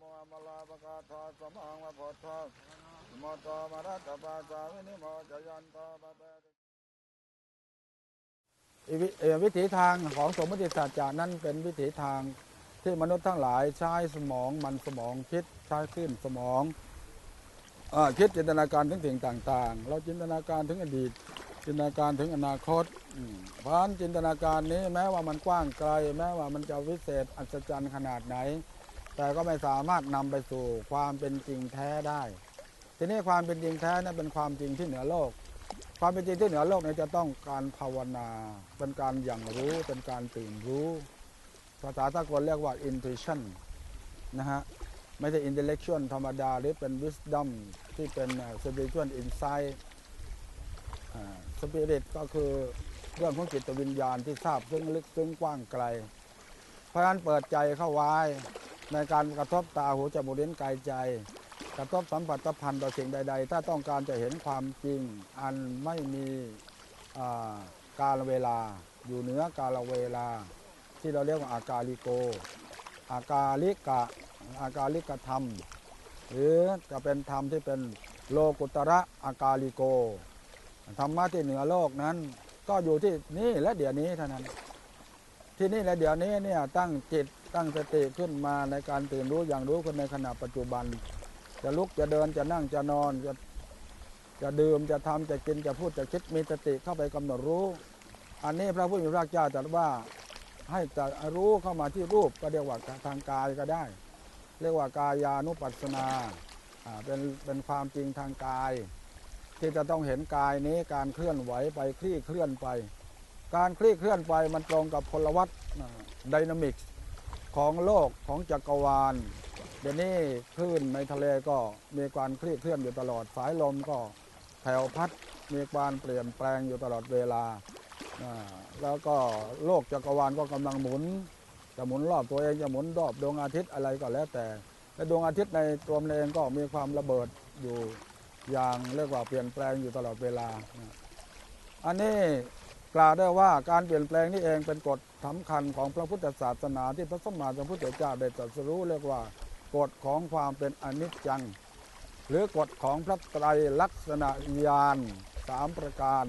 โมอมลาปะกาทาสมังวะโพธาโมโตมารัตตปาสาวินิโมจยันตปะเปติวิถีทางของสมมติศาสตร์จานั้นเป็นวิถีทางที่มนุษย์ทั้งหลายใช้สมองมันสมองคิดใช้ขึ้นสมองอคิดจินตนาการถึงสิ่งต่างๆ เราจินตนาการถึงอดีต จินตนาการถึงอนาคตเพราะฉะนั้นจินตนาการนี้แม้ว่ามันกว้างไกล แม้ว่ามันจะวิเศษอัศจรรย์ขนาดไหน แต่ก็ไม่สามารถนำไปสู่ความเป็นจริงแท้ได้ ทีนี้ความเป็นจริงแท้นั้นเป็นความจริงที่เหนือโลก ความเป็นจริงที่เหนือโลกนี้จะต้องการภาวนา เป็นการอย่างรู้เป็นการตื่นรู้ ภาษาสากลเรียกว่า intuition นะฮะไม่ใช่ intellectual ธรรมดา หรือเป็น wisdom ที่เป็น spiritual insight สปิริตก็คือเรื่องของจิตวิญญาณที่ทราบซึ้งลึกซึ้งกว้างไกล เพราะฉะนั้นเปิดใจเข้าไว้ ในการกระทบตาหูจมูกลิ้นกายใจ กระทบสัมผัสสัมพันธ์ต่อสิ่งใด ๆ ถ้าต้องการจะเห็นความจริงอันไม่มีกาลเวลา อยู่เหนือกาลเวลา ที่เราเรียกว่าอากาลิโก อากาลิกะอากาลิกธรรม หรือจะเป็นธรรมที่เป็นโลกุตระอากาลิโกธรรมะที่เหนือโลกนั้น ก็อยู่ที่นี่และเดี๋ยวนี้เท่านั้น ที่นี่และเดี๋ยวนี้เนี่ยตั้งจิต ตั้งสติขึ้นมาในการตื่นรู้อย่างรู้คนในขณะปัจจุบัน จะลุกจะเดินจะนั่งจะนอนจะจะดื่มจะทำจะกินจะพูดจะคิดมีสติเข้าไปกำหนดรู้ อันนี้พระผู้มีพระเจ้าตรัสว่าให้จะรู้เข้ามาที่รูปก็เรียกว่าทางกายก็ได้ เรียกว่ากายานุปัสสนาอ่าเป็นเป็นความจริงทางกาย ที่จะต้องเห็นกายนี้การเคลื่อนไหวไปคลี่เคลื่อนไป การคลี่เคลื่อนไปมันตรงกับพลวัตไดนามิก ของโลกของจักรวาล เดี๋ยวนี้คลื่นในทะเลก็มีการคลี่เคลื่อนอยู่ตลอดสายลมก็แผ่วพัดมีการเปลี่ยนแปลงอยู่ตลอดเวลา แล้วก็โลกจักรวาลก็กำลังหมุนจะหมุนรอบตัวเองจะหมุนรอบดวงอาทิตย์อะไรก็แล้วแต่และดวงอาทิตย์ในตัวมันเองก็มีความระเบิดอยู่อย่างเรียกว่าเปลี่ยนแปลงอยู่ตลอดเวลา อันนี้ กล่าวได้ว่าการเปลี่ยนแปลงนี่เองเป็นกฎสำคัญของพระพุทธศาสนาที่พระสมมาสัมพุทธเจ้าได้ตรัสรู้เรียกว่ากฎของความเป็นอนิจจัง หรือกฎของพระไตรลักษณะญาณสามประการ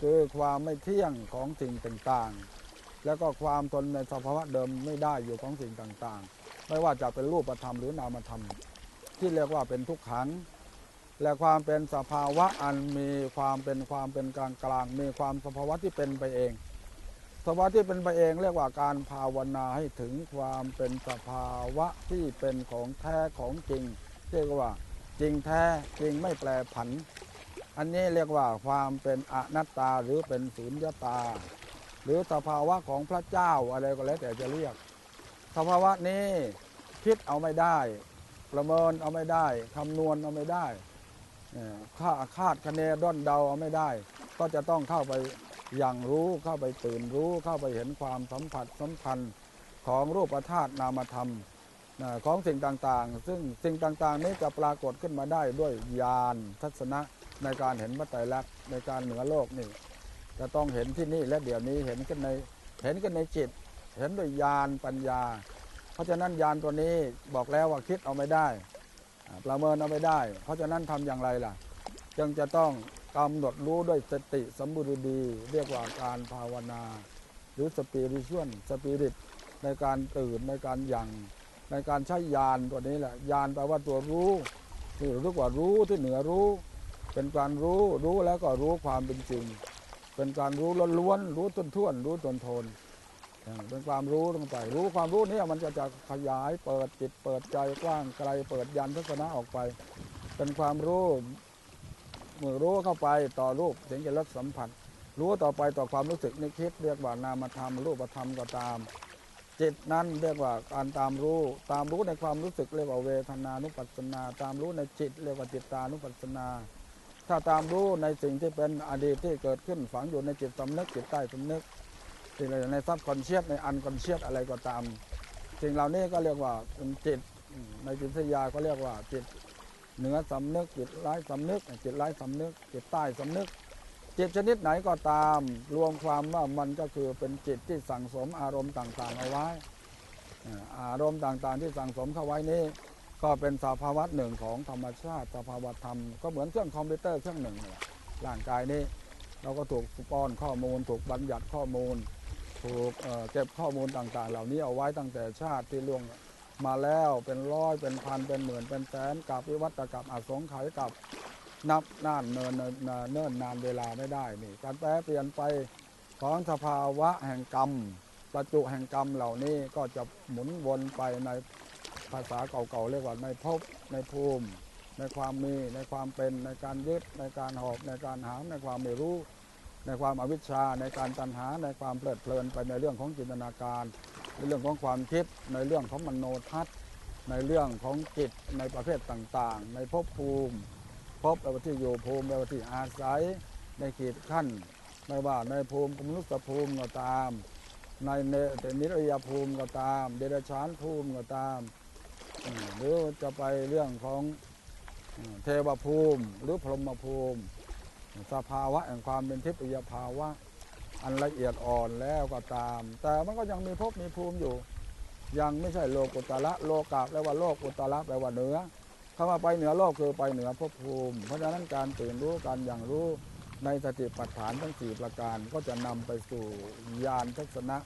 คือความไม่เที่ยงของสิ่งต่างๆ แล้วก็ความทนในสภาวะเดิมไม่ได้อยู่ของสิ่งต่างๆ ไม่ว่าจะเป็นรูปธรรมหรือนามธรรม ที่เรียกว่าเป็นทุกขัง และความเป็นสภาวะอันมีความเป็นความเป็นกลางกลางมีความสภาวะที่เป็นไปเองสภาวะที่เป็นไปเองเรียกว่าการภาวนาให้ถึงความเป็นสภาวะที่เป็นของแท้ของจริง เรียกว่าจริงแท้จริงไม่แปรผัน อันนี้เรียกว่าความเป็นอนัตตาหรือเป็นสุญญตา หรือสภาวะของพระเจ้าอะไรก็แล้วแต่จะเรียก สภาวะนี้คิดเอาไม่ได้ ประเมินเอาไม่ได้คำนวณเอาไม่ได้ คาคาดคะเนด้อนเดาไม่ได้ ก็จะต้องเข้าไปอย่างรู้เข้าไปตื่นรู้เข้าไปเห็นความสัมผัสสัมพันธ์ของรูปธาตุนามธรรมของสิ่งต่างๆ ซึ่งสิ่งต่างๆ นี้จะปรากฏขึ้นมาได้ด้วยญาณทัศนะในการเห็นพระไตรลักษณ์ในการเหนือโลกนี่จะต้องเห็นที่นี่และเดี๋ยวนี้เห็นกันในเห็นกันในจิต เห็นด้วยญาณปัญญา เพราะฉะนั้นญาณตัวนี้บอกแล้วว่าคิดเอาไม่ได้ ประเมินเอาไม่ได้ เพราะฉะนั้นทำอย่างไรล่ะ จึงจะต้องกำหนดรู้ด้วยสติสมบูรณ์ดี เรียกว่าการภาวนา หรือสปิริชวลสปิริตในการตื่นในการยังในการใช้ญาณตัวนี้แหละญาณแปลว่าตัวรู้ที่เรียกว่ารู้ที่เหนือรู้ เป็นการรู้รู้แล้วก็รู้ความเป็นจริง เป็นการรู้ล้วนๆรู้ต้นท่วน รู้ตนทนอ่า เป็นความรู้ลงไปรู้ความรู้นี้มันจะจะขยายเปิดจิตเปิดใจกว้างไกลเปิดยันทัศนะออกไป เป็นความรู้เมื่อรู้เข้าไปต่อรูปเสียงจะรสสัมผัส รู้ต่อไปต่อความรู้สึกนึกคิดเรียกว่านามธรรมรูปธรรมก็ตาม จิตนั้นเรียกว่าการตามรู้ ตามรู้ในความรู้สึกเรียกว่าเวทนานุปัสสนา ตามรู้ในจิตเรียกว่าจิตตานุปัสสนา ถ้าตามรู้ในสิ่งที่เป็นอดีตที่เกิดขึ้นฝังอยู่ในจิตสำนึกจิตใต้สำนึก สิ่งอะไรในซับคอนเชียสในอันคอนเชียสอะไรก็ตาม สิ่งเหล่านี้ก็เรียกว่าเป็นจิตในจิตวิทยาก็เรียกว่าจิตเหนือสำนึกจิตร้ายสำนึกจิตร้ายสำนึก จิตใต้สำนึก จิตชนิดไหนก็ตาม รวมความว่ามันก็คือเป็นจิตที่สั่งสมอารมณ์ต่างๆเอาไว้ อารมณ์ต่างๆที่สั่งสมเข้าไว้นี้ก็เป็นสภาวะหนึ่งของธรรมชาติสภาวะธรรมก็เหมือนเครื่องคอมพิวเตอร์เครื่องหนึ่งนั่นแหละร่างกายนี้เราก็ถูกป้อนข้อมูล ถูกบัญญัติข้อมูล ถูกเก็บข้อมูลต่างๆ เหล่านี้เอาไว้ตั้งแต่ชาติที่ล่วงมาแล้วเป็นร้อยเป็นพันเป็นหมื่นเป็นแสนกับวิวัตกับอสงไขยกับนับน่านเนินเนินเนินเนิ่นนานเวลาไม่ได้นี่การแปรเปลี่ยนไปของสภาวะแห่งกรรม ประจุแห่งกรรมเหล่านี้ก็จะหมุนวนไปในภาษาเก่าๆเรียกว่าในภพในภูมิ ในความมีในความเป็นในการยึดในการหอบในการหามในความไม่รู้ ในความอวิชชาในการตัณหาในความเพลิดเพลินไปในเรื่องของจินตนาการ ในเรื่องของความคิดในเรื่องของมโนทัศน์ ในเรื่องของจิตในประเภทต่างๆ ในภพภูมิภพแปลว่าที่อยู่ภูมิแปลว่าที่อาศัยในขีดขั้นไม่ว่าในภูมิกมนุษยภูมิก็ตาม ในเนตนิรยภูมิก็ตาม เดรัจฉานภูมิก็ตามหรือจะไปเรื่องของเทวภูมิหรือพรหมภูมิ สภาวะแห่งความเป็นทิพยภาวะ อันละเอียดอ่อนแล้วก็ตาม แต่มันก็ยังมีภพมีภูมิอยู่ ยังไม่ใช่โลกุตละโลกะแปลว่าโลกอุตละแปลว่าเหนือคำว่าไปเหนือโลกคือไปเหนือภพภูมิ เพราะฉะนั้นการตื่นรู้การอย่างรู้ในสติปัฏฐานทั้งสี่ประการก็จะนำไปสู่ญาณทัศนะ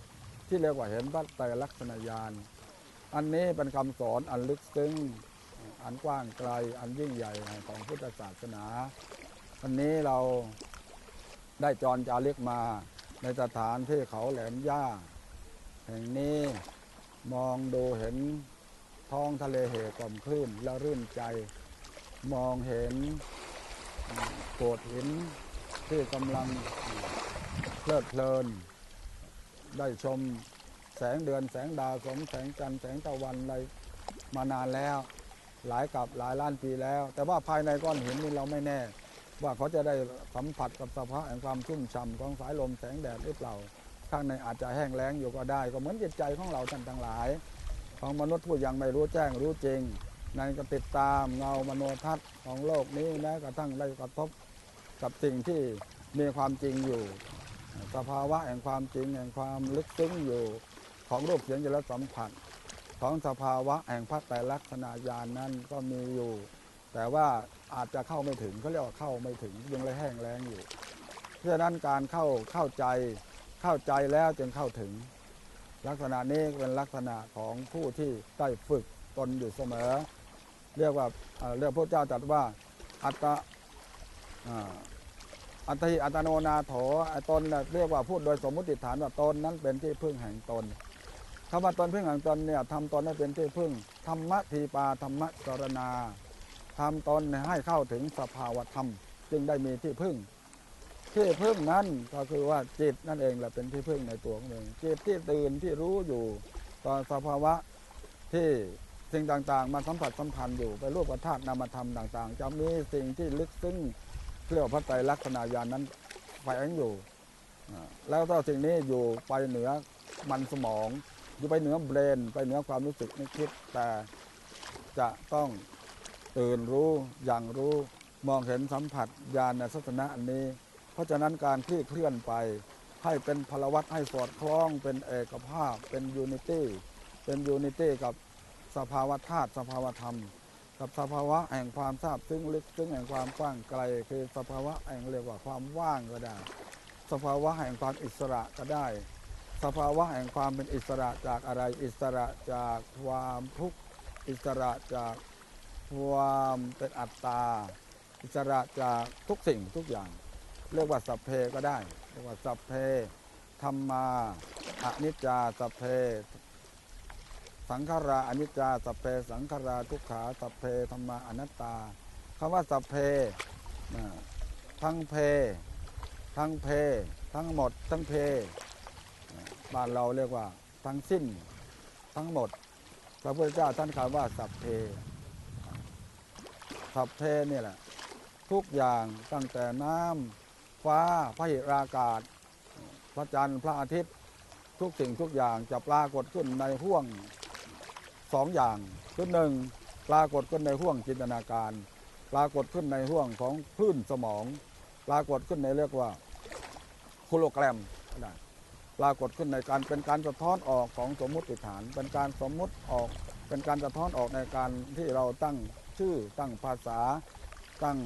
ที่เรียกว่าเห็นพระไตรลักษณญาณอันนี้เป็นคำสอนอันลึกซึ้งอันกว้างไกลอันยิ่งใหญ่ของพุทธศาสนา วันนี้เราได้จรจาริกมาในสถานที่เขาแหลมย่า แห่งนี้มองดูเห็นท้องทะเลเหกล่อมคลื่นและรื่นใจ มองเห็นโขดหินที่กำลังเพลิดเพลิน ได้ชมแสงเดือนแสงดาวสมแสงจันทร์แสงตะวันอะไรมานานแล้ว หลายกับหลายล้านปีแล้ว แต่ว่าภายในก้อนหินนี่เราไม่แน่ ว่าเขาจะได้สัมผัสกับสภาพแห่งความชุ่มฉ่ำของสายลมแสงแดดหรือเปล่า ข้างในอาจจะแห้งแล้งอยู่ก็ได้ ก็เหมือนจิตใจของเราท่านทั้งหลาย ของมนุษย์ผู้ยังไม่รู้แจ้งรู้จริงนั่นก็ติดตามเงามโนทัศน์ของโลกนี้แม้กระทั่งได้กระทบกับสิ่งที่มีความจริงอยู่ สภาวะแห่งความจริงแห่งความลึกซึ้งอยู่ของรูปเสียงจิตและสัมผัส ของสภาวะแห่งพระไตรลักษณญาณนั้นก็มีอยู่ แต่ว่า อาจจะเข้าไม่ถึงเขาเรียกว่าเข้าไม่ถึงยังเลยแห้งแล้งอยู่ เพราะฉะนั้นการเข้าเข้าใจเข้าใจแล้วจึงเข้าถึง ลักษณะนี้เป็นลักษณะของผู้ที่ได้ฝึกตนอยู่เสมอ เรียกว่าเรียกพระเจ้าตรัสว่าอัตอัตถิอัตโนนาโถอตนเรียกว่าพูดโดยสมมุติฐานว่าตนนั้นเป็นที่พึ่งแห่งตนคำว่าตนพึ่งแห่งตนเนี่ยทำตนให้เป็นที่พึ่งธรรมะทีปาธรรมะสรณา ทำตนให้เข้าถึงสภาวธรรม จึงได้มีที่พึ่ง ที่พึ่งนั้นก็คือว่าจิตนั่นเองแหละเป็นที่พึ่งในตัวของเองจิตที่ตื่นที่รู้อยู่ตอนสภาวะที่สิ่งต่างๆ มาสัมผัสสัมพันธ์อยู่ไปรูปกับธาตุนามธรรมต่าง ๆ จะมีสิ่งที่ลึกซึ้งเรียกว่าพระไตรลักษณะญาณนั้นแฝงอยู่ แล้วถ้าสิ่งนี้อยู่ไปเหนือมันสมอง อยู่ไปเหนือเบรน ไปเหนือความรู้สึกนึกคิดแต่จะต้อง ตื่นรู้อย่างรู้มองเห็นสัมผัสญาณทัศนะอันนี้ เพราะฉะนั้นการคลี่เคลื่อนไป ให้เป็นพลวัตให้สอดคล้องเป็นเอกภาพ เป็นยูนิตี้เป็นยูนิตี้กับสภาวะธาตุสภาวะธรรม กับสภาวะแห่งความทราบซึ้งลึกซึ้งแห่งความกว้างไกล คือสภาวะแห่งเรียกว่าความว่างก็ได้ สภาวะแห่งความอิสระก็ได้ สภาวะแห่งความเป็นอิสระจากอะไรอิสระจากความทุกข์อิสระจาก ความเป็นอัตตา อิสระจากทุกสิ่งทุกอย่าง เรียกว่าสัพเพก็ได้ เรียกว่าสัพเพธรรมาอนิจจาสัพเพ สังขาราอนิจจาสัพเพ สังขาราทุกขาสัพเพธรรมาอนัตตาคำว่าสัพเพทั้งเพ ทั้งเพ ทั้งหมด ทั้งเพบ้านเราเรียกว่าทั้งสิ้น ทั้งหมด พระพุทธเจ้าท่านคำว่าสัพเพ สัพเพเนี่ยแหละ ทุกอย่างตั้งแต่น้ำฟ้าพระหิรากาศ พระจันทร์พระอาทิตย์ ทุกสิ่งทุกอย่างจะปรากฏขึ้นในห่วงสองอย่างคือหนึ่งปรากฏขึ้นในห่วงจินตนาการ ปรากฏขึ้นในห่วงของคลื่นสมอง ปรากฏขึ้นในเรียกว่าโคโลแกรมก็ได้ปรากฏขึ้นในการเป็นการสะท้อนออกของสมมุติฐาน เป็นการสมมุติออกเป็นการสะท้อนออกในการที่เราตั้ง ชื่อ ตั้งภาษาตั้ง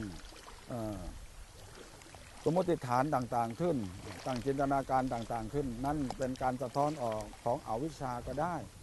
สมมติฐานต่างๆขึ้น ตั้งจินตนาการต่างๆขึ้น นั่นเป็นการสะท้อนออกของอวิชชาก็ได้